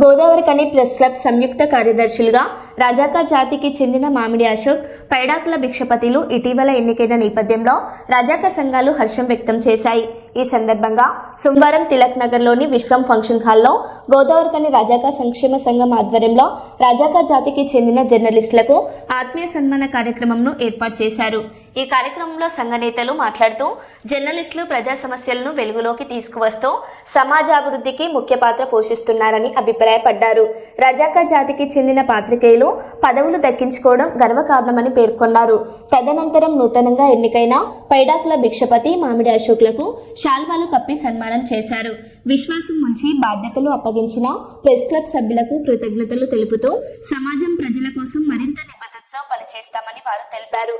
గోదావరి కని press club సంయుక్త కార్యదర్శులుగా రాజాకా జాతికి చెందిన మామిడి అశోక్ పైడాకుల భిక్షపతిలు ఇటీవల ఎన్నికైన నేపథ్యంలో రాజాకా సంఘాలు హర్షం వ్యక్తం చేశాయి. ఈ సందర్భంగా సోమవారం తిలక్ నగర్లోని విశ్వం ఫంక్షన్ హాల్లో గోదావరికని రాజాకా సంక్షేమ సంఘం ఆధ్వర్యంలో రాజాకా జాతికి చెందిన జర్నలిస్టులకు ఆత్మీయ సన్మాన కార్యక్రమంను ఏర్పాటు చేశారు. ఈ కార్యక్రమంలో సంఘ నేతలు మాట్లాడుతూ జర్నలిస్టులు ప్రజా సమస్యలను వెలుగులోకి తీసుకువస్తూ సమాజాభివృద్ధికి ముఖ్య పాత్ర పోషిస్తున్నారని అభిప్రాయపడ్డారు. రజాకా జాతికి చెందిన పాత్రికేయులు పదవులు దక్కించుకోవడం గర్వకారణమని పేర్కొన్నారు. తదనంతరం నూతనంగా ఎన్నికైన పైడాకుల భిక్షపతి మామిడి అశోక్లకు శాల్వాలు కప్పి సన్మానం చేశారు. విశ్వాసం ఉంచి బాధ్యతలు అప్పగించిన ప్రెస్ క్లబ్ సభ్యులకు కృతజ్ఞతలు తెలుపుతూ సమాజం ప్రజల కోసం మరింత నిబద్ధతతో పనిచేస్తామని వారు తెలిపారు.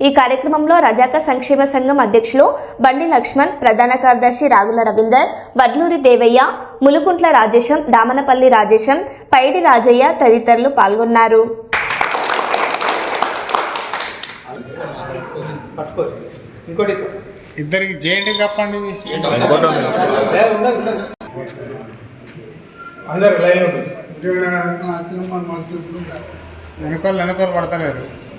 ఈ కార్యక్రమంలో రజాక సంక్షేమ సంఘం అధ్యక్షులు బండి లక్ష్మణ్ ప్రధాన కార్యదర్శి రాగుల రవీందర్ వడ్లూరి దేవయ్య ములుకుంట్ల రాజేశం దామనపల్లి రాజేశం పైడి రాజయ్య తదితరులు పాల్గొన్నారు. పట్టుకో ఇంకోటి ఇద్దరికి జేంటి చెప్పండి అందరు లైన్ ఉంటుంది వెనుకోలు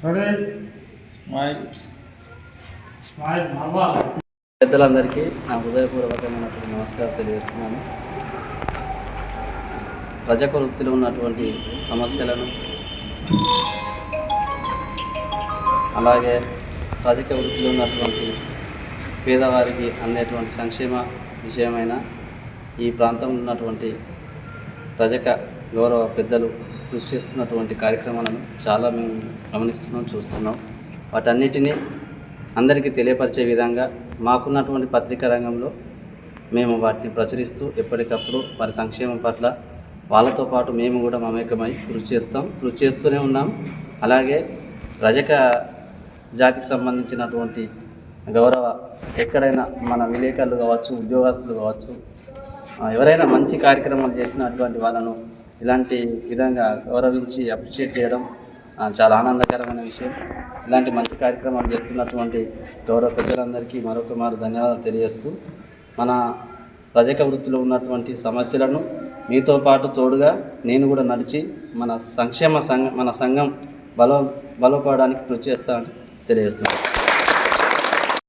స్మైల్ స్మైల్ పెద్దలందరికీ నా హృదయపూర్వకమైనటువంటి నమస్కారం తెలియజేస్తున్నాను. రజక వృత్తిలో ఉన్నటువంటి సమస్యలను అలాగే రజక వృత్తిలో ఉన్నటువంటి పేదవారికి అందేటువంటి సంక్షేమ విషయమైన ఈ ప్రాంతంలో ఉన్నటువంటి రజక గౌరవ పెద్దలు కృషి చేస్తున్నటువంటి కార్యక్రమాలను చాలా మేము గమనిస్తున్నాం చూస్తున్నాం. వాటన్నిటినీ అందరికీ తెలియపరిచే విధంగా మాకున్నటువంటి పత్రికా రంగంలో మేము వాటిని ప్రచురిస్తూ ఎప్పటికప్పుడు వారి సంక్షేమం పట్ల వాళ్ళతో పాటు మేము కూడా మమేకమై కృషి చేస్తాం. కృషి చేస్తూనే ఉన్నాం. అలాగే రజక జాతికి సంబంధించినటువంటి గౌరవ ఎక్కడైనా మన విలేకరులు కావచ్చు ఉద్యోగస్తులు కావచ్చు ఎవరైనా మంచి కార్యక్రమాలు చేసినటువంటి వాళ్ళను ఇలాంటి విధంగా గౌరవించి అప్రిషియేట్ చేయడం చాలా ఆనందకరమైన విషయం. ఇలాంటి మంచి కార్యక్రమాలు చేస్తున్నటువంటి గౌరవ పెద్దలందరికీ మరొక మారు ధన్యవాదాలు తెలియజేస్తూ మన రజక వృత్తిలో ఉన్నటువంటి సమస్యలను మీతో పాటు తోడుగా నేను కూడా నడిచి మన సంక్షేమ సంఘ మన సంఘం బలో బలపడడానికి కృషి చేస్తానని తెలియజేస్తున్నాను.